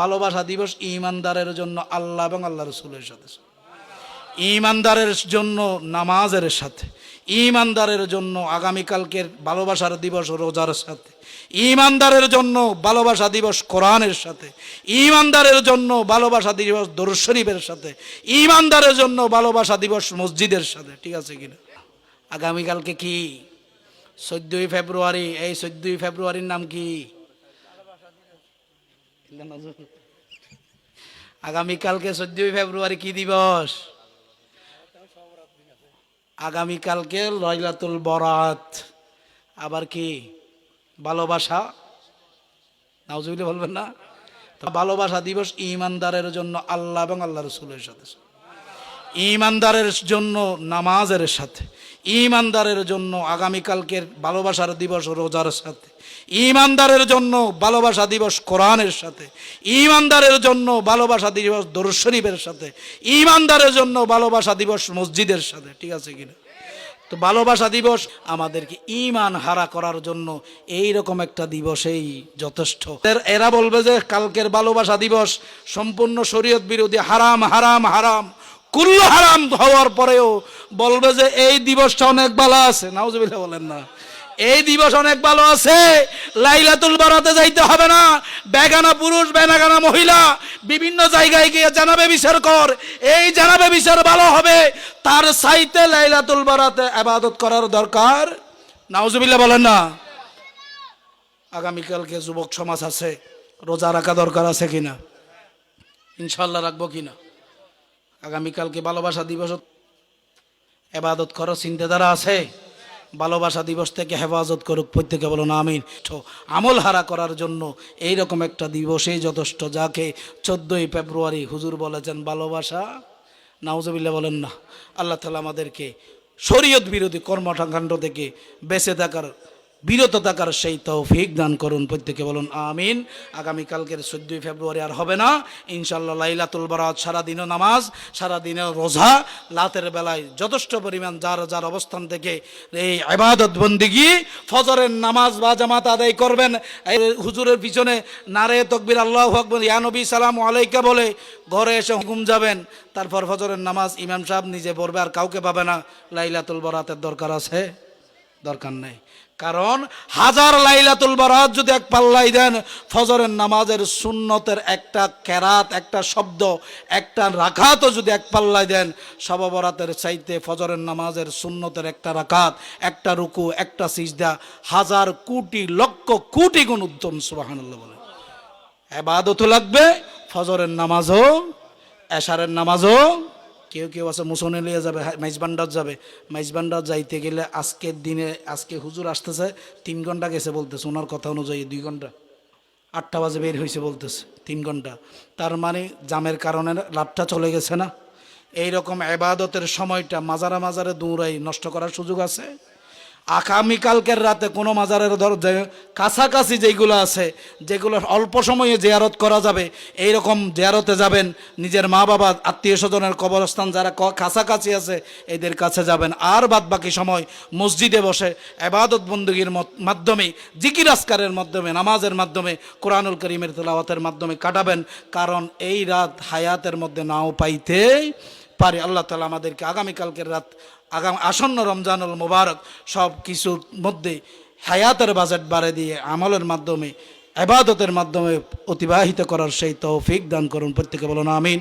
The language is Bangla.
ভালোবাসা দিবস ইমানদারের জন্য আল্লাহ এবং আল্লাহ রসুলের সাথে। ইমানদারের জন্য নামাজের সাথে, ইমানদারের জন্য আগামীকালকের ভালোবাসার দিবস রোজার সাথে, ইমানদারের জন্য ভালোবাসা দিবস কোরআনের সাথে, ইমানদারের জন্য ভালোবাসা দিবস দরুদ শরীফের সাথে, ইমানদারের জন্য ভালোবাসা দিবস মসজিদের সাথে, ঠিক আছে কিনা? আগামীকালকে কি? চোদ্দই ফেব্রুয়ারি, এই চোদ্দই ফেব্রুয়ারির নাম কি? আগামীকালকে চোদ্দই ফেব্রুয়ারি কি দিবস? আগামীকালকে লয়লাতুল বরাত। আবার কি? ভালোবাসা? নাউজুবিল্লাহ বলবেন না? ভালোবাসা দিবস ইমানদারের জন্য আল্লাহ এবং আল্লাহ রসুলের সাথে। ইমানদারের জন্য নামাজের সাথে। ইমানদারের জন্য আগামীকালকের ভালোবাসার দিবস রোজার সাথে, ইমানদারের জন্য ভালোবাসা দিবস কোরআনের সাথে, ইমানদারের জন্য ভালোবাসা দিবস দরুদ শরীফের সাথে, ইমানদারের জন্য ভালোবাসা দিবস মসজিদের সাথে, ঠিক আছে কিনা? তো ভালোবাসা দিবস আমাদেরকে ইমান হারা করার জন্য এই রকম একটা দিবসেই যথেষ্ট। এরা বলবে যে কালকের ভালোবাসা দিবস সম্পূর্ণ শরীয়ত বিরোধী, হারাম হারাম হারাম। কুল্ল হারাম হওয়ার পরেও বলবে যে এই দিবসটা অনেক ভালো আছে। নাউজুবিল্লাহ বলেন না। এই দিবস অনেক ভালো আছে। লাইলাতুল বারাতে যাইতে হবে না। বেগানা পুরুষ, বেনাগানা মহিলা বিভিন্ন জায়গায় গিয়ে জানাবে বিচার কর। এই জানাবে বিচার ভালো হবে। তার সাইতে লাইলাতুল বারাতে আবাদত করার দরকার। নাউজুবিল্লাহ বলেন না। আগামীকালকে যুবক সমাজ আছে। রোজা রাখা দরকার আছে কিনা? ইনশাল্লাহ রাখব কিনা? আগামীকালকে ভালোবাসা দিবস এবাদত করো, চিন্তাধারা আছে। ভালোবাসা দিবস থেকে হেফাজত করুক প্রত্যেকে বলো না আমিন। তো আমল হারা করার জন্য এই রকম একটা দিবসেই যথেষ্ট, যাকে চোদ্দোই ফেব্রুয়ারি হুজুর বলেছেন ভালোবাসা। নাউজবিল্লা বলেন না, আল্লাহ তালা আমাদেরকে শরীয়ত বিরোধী কর্মকাণ্ড থেকে বেঁচে থাকার বিরত থাকার সেই তৌফিক দান করুন, প্রত্যেকে বলুন আমিন। আগামীকালকের চোদ্দই ফেব্রুয়ারি আর হবে না। ইনশাল্লাহ লাইলাতুল বারাত সারাদিনও নামাজ, সারাদিনও রোজা লাতের বেলায় যথেষ্ট পরিমাণ যার যার অবস্থান থেকে এই আবাদত বন্দিগি, ফজরের নামাজ বা জামাত আদায় করবেন। এই হুজুরের পিছনে নারে তকবির, আল্লাহ আকবর ইয়ানবী সালাম আলাইকা বলে ঘরে এসে হুকুম যাবেন। তারপর ফজরের নামাজ ইমাম সাহেব নিজে পড়বে আর কাউকে পাবে না। লাইলাতুল বরাতের দরকার আছে। দরকার নেই। কারণ হাজার লাইলাতুল বারাত যদি এক পাল্লাই দেন, ফজরের নামাজের সুন্নতের একটা কেরাত, একটা শব্দ, একটা রাখাতও যদি এক পাল্লাই দেন সব বরাতের চাইতে ফজরের নামাজের সুন্নতের একটা রাখাত, একটা রুকু, একটা সিজদা, হাজার কোটি, লক্ষ কোটি গুণ উত্তম সুবাহান্লাহ বলে এবাদতও লাগবে, ফজরের নামাজও, এশারের নামাজও কেউ কেউ আছে, মুসনে লিয়ে যাবে মাইজবান্ডার যাবে। মাইজবান্ডার যাইতে গেলে আজকের দিনে, আজকে হুজুর আসতেছে, তিন ঘণ্টা গেছে বলতেছে, ওনার কথা অনুযায়ী দুই ঘণ্টা। আটটা বাজে বের হয়েছে বলতেছে, তিন ঘণ্টা। তার মানে জামের কারণে লাভটা চলে গেছে না। এই রকম এবাদতের সময়টা মাজারা মাজারে দৌড়াই নষ্ট করার সুযোগ আছে। আগামীকালকের রাতে কোনো মাজারের ধর কাছাকাছি যেগুলো আছে, যেগুলো অল্প সময়ে জেয়ারত করা যাবে এই রকম জেয়ারতে যাবেন। নিজের মা বাবা, আত্মীয় স্বজনের কবরস্থান যারা কাছাকাছি আছে, এদের কাছে যাবেন। আর বাদ বাকি সময় মসজিদে বসে এবাদত বন্দুগির মাধ্যমে, জিকির আসকারের মাধ্যমে, নামাজের মাধ্যমে, কোরআনুল করিমের তেলাওয়াতের মাধ্যমে কাটাবেন। কারণ এই রাত হায়াতের মধ্যে নাও পাইতে পারে। আল্লাহ তালা আমাদেরকে আগামীকালকের রাত, আগাম, আসন্ন রমজানুল মুবারক সব কিছুর মধ্যে হায়াতের বাজেট বাড়ে দিয়ে আমলের মাধ্যমে আবাদতের মাধ্যমে অতিবাহিত করার সেই তৌফিক দান করুন। প্রত্যেকে বলুন, আমিন।